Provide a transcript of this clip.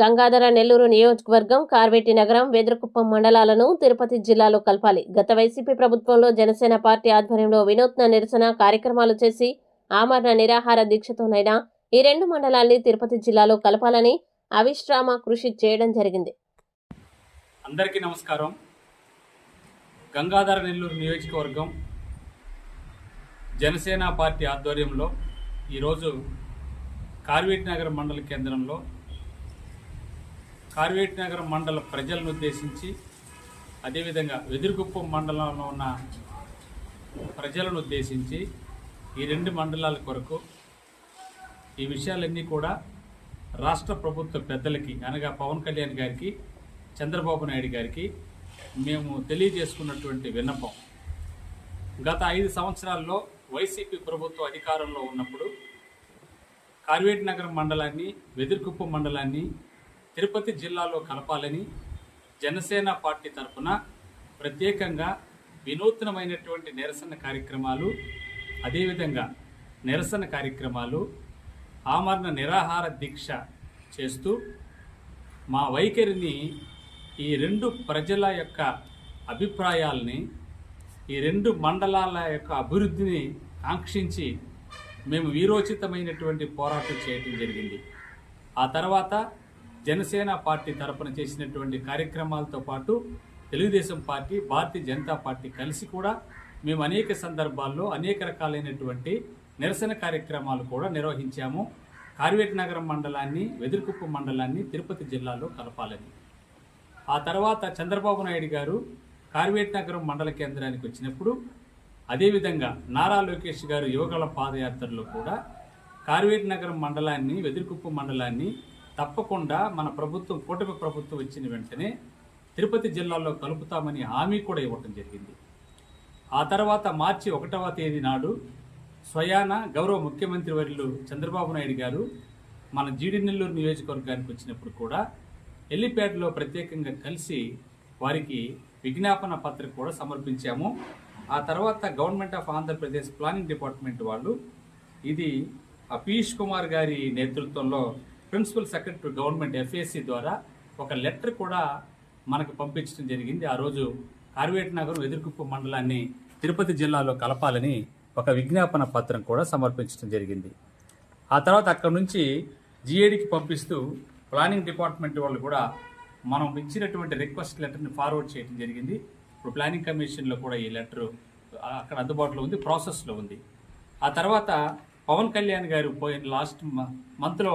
గంగాధర నెల్లూరు నియోజకవర్గం కార్వేటి నగరం వేదరకుప్పం మండలాలను తిరుపతి జిల్లాలో కలపాలి. గత వైసీపీ ప్రభుత్వంలో జనసేన పార్టీ ఆధ్వర్యంలో వినూత్న నిరసన కార్యక్రమాలు చేసి ఆమరణ నిరాహార దీక్షతోనైనా ఈ రెండు మండలాల్ని తిరుపతి జిల్లాలో కలపాలని అవిశ్రామ కృషి చేయడం జరిగింది. అందరికీ నమస్కారం. గంగాధర నెల్లూరు నియోజకవర్గం జనసేన పార్టీ ఆధ్వర్యంలో ఈరోజు కార్వేటి నగరం మండల కేంద్రంలో కార్వేట్ నగరం మండల ప్రజలను ఉద్దేశించి అదేవిధంగా వెదురుగుప్పం మండలంలో ఉన్న ప్రజలను ఉద్దేశించి ఈ రెండు మండలాల కొరకు ఈ విషయాలన్నీ కూడా రాష్ట్ర ప్రభుత్వ పెద్దలకి అనగా పవన్ కళ్యాణ్ గారికి చంద్రబాబు నాయుడు గారికి మేము తెలియజేసుకున్నటువంటి విన్నపం. గత ఐదు సంవత్సరాల్లో వైసీపీ ప్రభుత్వం అధికారంలో ఉన్నప్పుడు కార్వేట్ నగరం మండలాన్ని వెదురుకుప్పం మండలాన్ని తిరుపతి జిల్లాలో కలపాలని జనసేన పార్టీ తరఫున ప్రత్యేకంగా వినూత్నమైనటువంటి నిరసన కార్యక్రమాలు అదేవిధంగా నిరసన కార్యక్రమాలు ఆమరణ నిరాహార దీక్ష చేస్తూ మా వైఖరిని ఈ రెండు ప్రజల యొక్క అభిప్రాయాల్ని ఈ రెండు మండలాల యొక్క అభివృద్ధిని కాంక్షించి మేము వీరోచితమైనటువంటి పోరాటం చేయడం జరిగింది. ఆ తర్వాత జనసేన పార్టీ తరపున చేసినటువంటి కార్యక్రమాలతో పాటు తెలుగుదేశం పార్టీ భారతీయ జనతా పార్టీ కలిసి కూడా మేము అనేక సందర్భాల్లో అనేక రకాలైనటువంటి నిరసన కార్యక్రమాలు కూడా నిర్వహించాము. కార్వేట్ నగరం మండలాన్ని వెదురుకుప్పం మండలాన్ని తిరుపతి జిల్లాలో కలపాలని. ఆ తర్వాత చంద్రబాబు నాయుడు గారు కార్వేట్ నగరం మండల కేంద్రానికి వచ్చినప్పుడు అదేవిధంగా నారా లోకేష్ గారు యువగల పాదయాత్రలో కూడా కార్వేట్ నగరం మండలాన్ని వెదురుకుప్పం మండలాన్ని తప్పకుండా మన ప్రభుత్వం కూటమి ప్రభుత్వం వచ్చిన వెంటనే తిరుపతి జిల్లాలో కలుపుతామని హామీ కూడా ఇవ్వటం జరిగింది. ఆ తర్వాత మార్చి ఒకటవ తేదీ నాడు స్వయాన గౌరవ ముఖ్యమంత్రి వర్యులు చంద్రబాబు నాయుడు గారు మన జీడి నెల్లూరు నియోజకవర్గానికి వచ్చినప్పుడు కూడా ఎల్లిపేటలో ప్రత్యేకంగా కలిసి వారికి విజ్ఞాపన పత్రిక కూడా సమర్పించాము. ఆ తర్వాత government of Andhra Pradesh planning department వాళ్ళు ఇది పీయూష్ కుమార్ గారి నేతృత్వంలో ప్రిన్సిపల్ సెక్రటరీ గవర్నమెంట్ ఎఫ్ఏసి ద్వారా ఒక లెటర్ కూడా మనకు పంపించడం జరిగింది. ఆ రోజు కార్వేట్ నగరం ఎదుర్కొప్పు మండలాన్ని తిరుపతి జిల్లాలో కలపాలని ఒక విజ్ఞాపన పత్రం కూడా సమర్పించడం జరిగింది. ఆ తర్వాత అక్కడ నుంచి జిఏడికి పంపిస్తూ ప్లానింగ్ డిపార్ట్మెంట్ వాళ్ళు కూడా మనం ఇచ్చినటువంటి రిక్వెస్ట్ లెటర్ని ఫార్వర్డ్ చేయడం జరిగింది. ఇప్పుడు ప్లానింగ్ కమిషన్లో కూడా ఈ లెటర్ అక్కడ అందుబాటులో ఉంది ప్రాసెస్లో ఉంది. ఆ తర్వాత పవన్ కళ్యాణ్ గారు పోయిన లాస్ట్ మంత్లో